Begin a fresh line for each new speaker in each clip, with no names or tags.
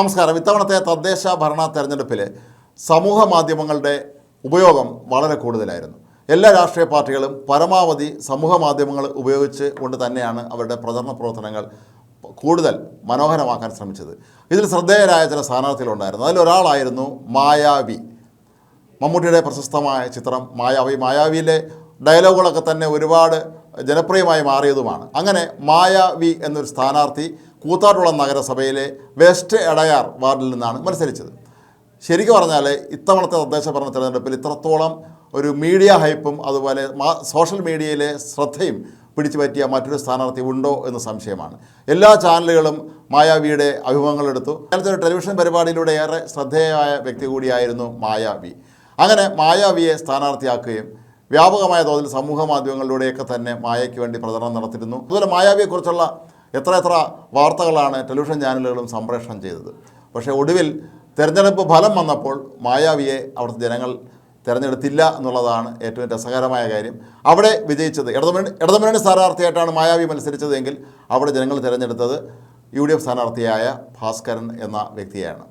നമസ്കാരം. ഇത്തവണത്തെ തദ്ദേശ ഭരണ തെരഞ്ഞെടുപ്പിൽ സമൂഹ മാധ്യമങ്ങളുടെ ഉപയോഗം വളരെ കൂടുതലായിരുന്നു. എല്ലാ രാഷ്ട്രീയ പാർട്ടികളും പരമാവധി സമൂഹ മാധ്യമങ്ങൾ ഉപയോഗിച്ച് കൊണ്ട് തന്നെയാണ് അവരുടെ പ്രചരണ പ്രവർത്തനങ്ങൾ കൂടുതൽ മനോഹരമാക്കാൻ ശ്രമിച്ചത്. ഇതിൽ ശ്രദ്ധേയരായ ചില സ്ഥാനാർത്ഥികളുണ്ടായിരുന്നു. അതിലൊരാളായിരുന്നു മായാവി. മമ്മൂട്ടിയുടെ പ്രശസ്തമായ ചിത്രം മായാവി. മായാവിയിലെ ഡയലോഗുകളൊക്കെ തന്നെ ഒരുപാട് ജനപ്രിയമായി മാറിയതുമാണ്. അങ്ങനെ മായാവി എന്നൊരു സ്ഥാനാർത്ഥി കൂത്താട്ടുളം നഗരസഭയിലെ വെസ്റ്റ് എടയാർ വാർഡിൽ നിന്നാണ് മത്സരിച്ചത്. ശരിക്കും പറഞ്ഞാൽ ഇത്തവണത്തെ തദ്ദേശ ഭരണ തിരഞ്ഞെടുപ്പിൽ ഇത്രത്തോളം ഒരു മീഡിയ ഹൈപ്പും അതുപോലെ സോഷ്യൽ മീഡിയയിലെ ശ്രദ്ധയും പിടിച്ചു പറ്റിയ മറ്റൊരു സ്ഥാനാർത്ഥി ഉണ്ടോ എന്ന് സംശയമാണ്. എല്ലാ ചാനലുകളും മായാവിയുടെ അഭിമുഖങ്ങളെടുത്തു നേരത്തെ ഒരു ടെലിവിഷൻ പരിപാടിയിലൂടെ ഏറെ ശ്രദ്ധേയമായ വ്യക്തി കൂടിയായിരുന്നു മായാവി. അങ്ങനെ മായാവിയെ സ്ഥാനാർത്ഥിയാക്കുകയും വ്യാപകമായ തോതിൽ സമൂഹ മാധ്യമങ്ങളിലൂടെയൊക്കെ തന്നെ മായയ്ക്ക് വേണ്ടി പ്രചരണം നടത്തിയിരുന്നു. അതുപോലെ മായാവിയെക്കുറിച്ചുള്ള എത്ര എത്ര വാർത്തകളാണ് ടെലിവിഷൻ ചാനലുകളും സംപ്രേഷണം ചെയ്തത്. പക്ഷേ ഒടുവിൽ തെരഞ്ഞെടുപ്പ് ഫലം വന്നപ്പോൾ മായാവിയെ അവിടുത്തെ ജനങ്ങൾ തിരഞ്ഞെടുത്തില്ല എന്നുള്ളതാണ് ഏറ്റവും രസകരമായ കാര്യം. അവിടെ വിജയിച്ചത് ഇടതുമുന്നണി ഇടതുമുന്നണി സ്ഥാനാർത്ഥിയായിട്ടാണ് മായാവി മത്സരിച്ചതെങ്കിൽ അവിടെ ജനങ്ങൾ തിരഞ്ഞെടുത്തത് യു ഡി എഫ് സ്ഥാനാർത്ഥിയായ ഭാസ്കരൻ എന്ന വ്യക്തിയാണ്.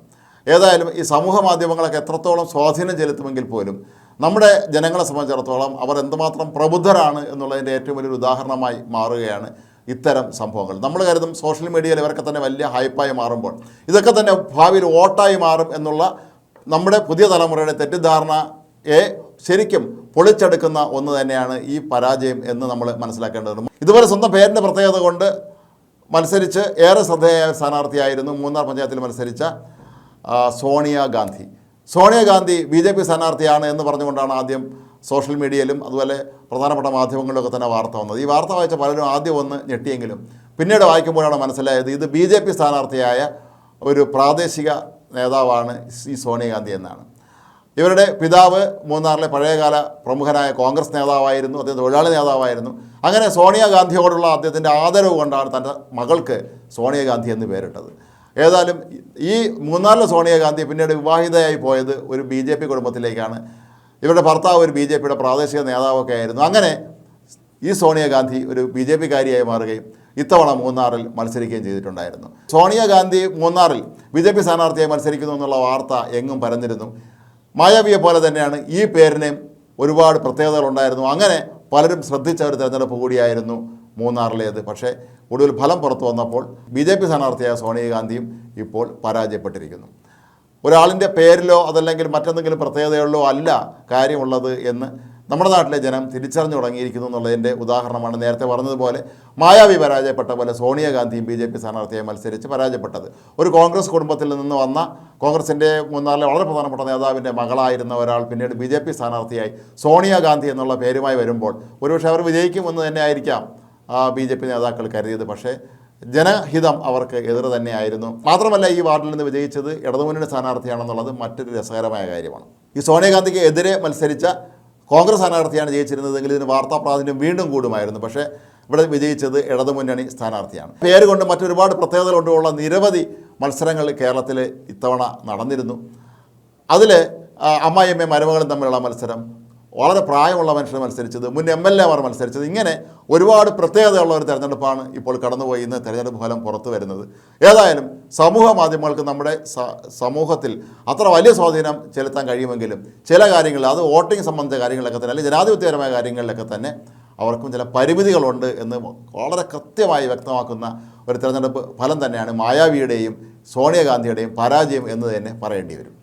ഏതായാലും ഈ സമൂഹ മാധ്യമങ്ങളൊക്കെ എത്രത്തോളം സ്വാധീനം ചെലുത്തുമെങ്കിൽ പോലും നമ്മുടെ ജനങ്ങളെ സംബന്ധിച്ചിടത്തോളം അവർ എന്തുമാത്രം പ്രബുദ്ധരാണ് എന്നുള്ളതിന്റെ ഏറ്റവും വലിയൊരു ഉദാഹരണമായി മാറുകയാണ് ഇത്തരം സംഭവങ്ങൾ. നമ്മൾ കരുതും സോഷ്യൽ മീഡിയയിൽ ഇവരൊക്കെ തന്നെ വലിയ ഹൈപ്പായി മാറുമ്പോൾ. ഇതൊക്കെ തന്നെ ഭാവിയിൽ വോട്ടായി മാറും എന്നുള്ള നമ്മുടെ പുതിയ തലമുറയുടെ തെറ്റിദ്ധാരണയെ ശരിക്കും പൊളിച്ചെടുക്കുന്ന ഒന്ന് തന്നെയാണ് ഈ പരാജയം എന്ന് നമ്മൾ മനസ്സിലാക്കേണ്ടതുണ്ട്. ഇതുപോലെ സ്വന്തം പേരിന്റെ പ്രത്യേകത കൊണ്ട് മത്സരിച്ച് ഏറെ ശ്രദ്ധേയായ ഒരു സ്ഥാനാർത്ഥിയായിരുന്നു മൂന്നാർ പഞ്ചായത്തിൽ മത്സരിച്ച Sonia Gandhi Sonia Gandhi. Sonia Gandhi B J P സ്ഥാനാർത്ഥിയാണ് എന്ന് പറഞ്ഞുകൊണ്ടാണ് ആദ്യം സോഷ്യൽ മീഡിയയിലും അതുപോലെ പ്രധാനപ്പെട്ട മാധ്യമങ്ങളിലൊക്കെ തന്നെ വാർത്ത വന്നത്. ഈ വാർത്ത വായിച്ച പലരും ആദ്യം ഒന്ന് ഞെട്ടിയെങ്കിലും പിന്നീട് വായിക്കുമ്പോഴാണ് മനസ്സിലായത് ഇത് ബി ജെ പി സ്ഥാനാർത്ഥിയായ ഒരു പ്രാദേശിക നേതാവാണ് ഈ സോണിയാഗാന്ധി എന്നാണ്. ഇവരുടെ പിതാവ് മൂന്നാറിലെ പഴയകാല പ്രമുഖനായ കോൺഗ്രസ് നേതാവായിരുന്നു അദ്ദേഹം തൊഴിലാളി നേതാവായിരുന്നു. അങ്ങനെ സോണിയാഗാന്ധിയോടുള്ള അദ്ദേഹത്തിന്റെ ആദരവ് കൊണ്ടാണ് തന്റെ മകൾക്ക് സോണിയാഗാന്ധി എന്ന് പേരിട്ടത്. ഏതായാലും ഈ മൂന്നാറിലെ സോണിയാഗാന്ധി പിന്നീട് വിവാഹിതയായി പോയത് ഒരു ബി കുടുംബത്തിലേക്കാണ്. ഇവരുടെ ഭർത്താവ് ഒരു ബി ജെ പിയുടെ പ്രാദേശിക നേതാവൊക്കെ ആയിരുന്നു. അങ്ങനെ ഈ സോണിയാഗാന്ധി ഒരു ബി ജെ പിക്കാരിയായി മാറുകയും ഇത്തവണ മൂന്നാറിൽ മത്സരിക്കുകയും ചെയ്തിട്ടുണ്ടായിരുന്നു. സോണിയാഗാന്ധി മൂന്നാറിൽ ബി ജെ പി സ്ഥാനാർത്ഥിയായി മത്സരിക്കുന്നു എന്നുള്ള വാർത്ത എങ്ങും പരന്നിരുന്നു. മായാവിയെ പോലെ തന്നെയാണ് ഈ പേരിനെയും ഒരുപാട് പ്രത്യേകതകളുണ്ടായിരുന്നു. അങ്ങനെ പലരും ശ്രദ്ധിച്ച ഒരു തെരഞ്ഞെടുപ്പ് കൂടിയായിരുന്നു മൂന്നാറിലേത് പക്ഷേ ഒടുവിൽ ഫലം പുറത്തു വന്നപ്പോൾ ബി ജെ പി സ്ഥാനാർത്ഥിയായ സോണിയാഗാന്ധിയും ഇപ്പോൾ പരാജയപ്പെട്ടിരിക്കുന്നു. ഒരാളിന്റെ പേരിലോ അതല്ലെങ്കിൽ മറ്റെന്തെങ്കിലും പ്രത്യേകതകളിലോ അല്ല കാര്യമുള്ളത് എന്ന് നമ്മുടെ നാട്ടിലെ ജനം തിരിച്ചറിഞ്ഞു തുടങ്ങിയിരിക്കുന്നു എന്നുള്ളതിന്റെ ഉദാഹരണമാണ് നേരത്തെ പറഞ്ഞതുപോലെ മായാവി പരാജയപ്പെട്ട പോലെ സോണിയാഗാന്ധിയും ബി ജെ പി സ്ഥാനാർത്ഥിയായി മത്സരിച്ച് പരാജയപ്പെട്ടത്. ഒരു കോൺഗ്രസ് കുടുംബത്തിൽ നിന്ന് വന്ന കോൺഗ്രസിന്റെ മൂന്നാറിലെ വളരെ പ്രധാനപ്പെട്ട നേതാവിന്റെ മകളായിരുന്ന ഒരാൾ പിന്നീട് ബി ജെ പി സ്ഥാനാർത്ഥിയായി സോണിയാഗാന്ധി എന്നുള്ള പേരുമായി വരുമ്പോൾ ഒരുപക്ഷെ അവർ വിജയിക്കുമെന്ന് തന്നെ ആയിരിക്കാം ബി ജെ പി നേതാക്കൾ കരുതിയത്. പക്ഷേ ജനഹിതം അവർക്ക് എതിർ തന്നെയായിരുന്നു. മാത്രമല്ല ഈ വാർഡിൽ നിന്ന് വിജയിച്ചത് ഇടതുമുന്നണി സ്ഥാനാർത്ഥിയാണെന്നുള്ളത് മറ്റൊരു രസകരമായ കാര്യമാണ്. ഈ സോണിയാഗാന്ധിക്ക് എതിരെ മത്സരിച്ച കോൺഗ്രസ് സ്ഥാനാർത്ഥിയാണ് ജയിച്ചിരുന്നതെങ്കിൽ ഇതിന് വാർത്താ പ്രാതിനിധ്യം വീണ്ടും കൂടുമായിരുന്നു. പക്ഷേ ഇവിടെ വിജയിച്ചത് ഇടതുമുന്നണി സ്ഥാനാർത്ഥിയാണ്. പേര് കൊണ്ട് മറ്റൊരുപാട് പ്രത്യേകതകൾ കൊണ്ടുള്ള നിരവധി മത്സരങ്ങൾ കേരളത്തിൽ ഇത്തവണ നടന്നിരുന്നു. അതിൽ അമ്മായിയമ്മയും മരുമകളും തമ്മിലുള്ള മത്സരം വളരെ പ്രായമുള്ള മനുഷ്യർ മത്സരിച്ചത് മുൻ എം എൽ എമാർ മത്സരിച്ചത്. ഇങ്ങനെ ഒരുപാട് പ്രത്യേകതയുള്ള ഒരു തെരഞ്ഞെടുപ്പാണ് ഇപ്പോൾ കടന്നുപോയി ഇന്ന് തെരഞ്ഞെടുപ്പ് ഫലം പുറത്തു വരുന്നത്. ഏതായാലും സമൂഹ മാധ്യമങ്ങൾക്ക് നമ്മുടെ സമൂഹത്തിൽ അത്ര വലിയ സ്വാധീനം ചെലുത്താൻ കഴിയുമെങ്കിലും ചില കാര്യങ്ങൾ അത് വോട്ടിംഗ് സംബന്ധിച്ച കാര്യങ്ങളിലൊക്കെ തന്നെ അല്ലെങ്കിൽ ജനാധിപത്യപരമായ കാര്യങ്ങളിലൊക്കെ തന്നെ അവർക്കും ചില പരിമിതികളുണ്ട് എന്ന് വളരെ കൃത്യമായി വ്യക്തമാക്കുന്ന ഒരു തെരഞ്ഞെടുപ്പ് ഫലം തന്നെയാണ് മായാവിയുടെയും സോണിയാഗാന്ധിയുടെയും പരാജയം എന്ന് തന്നെ പറയേണ്ടി വരും.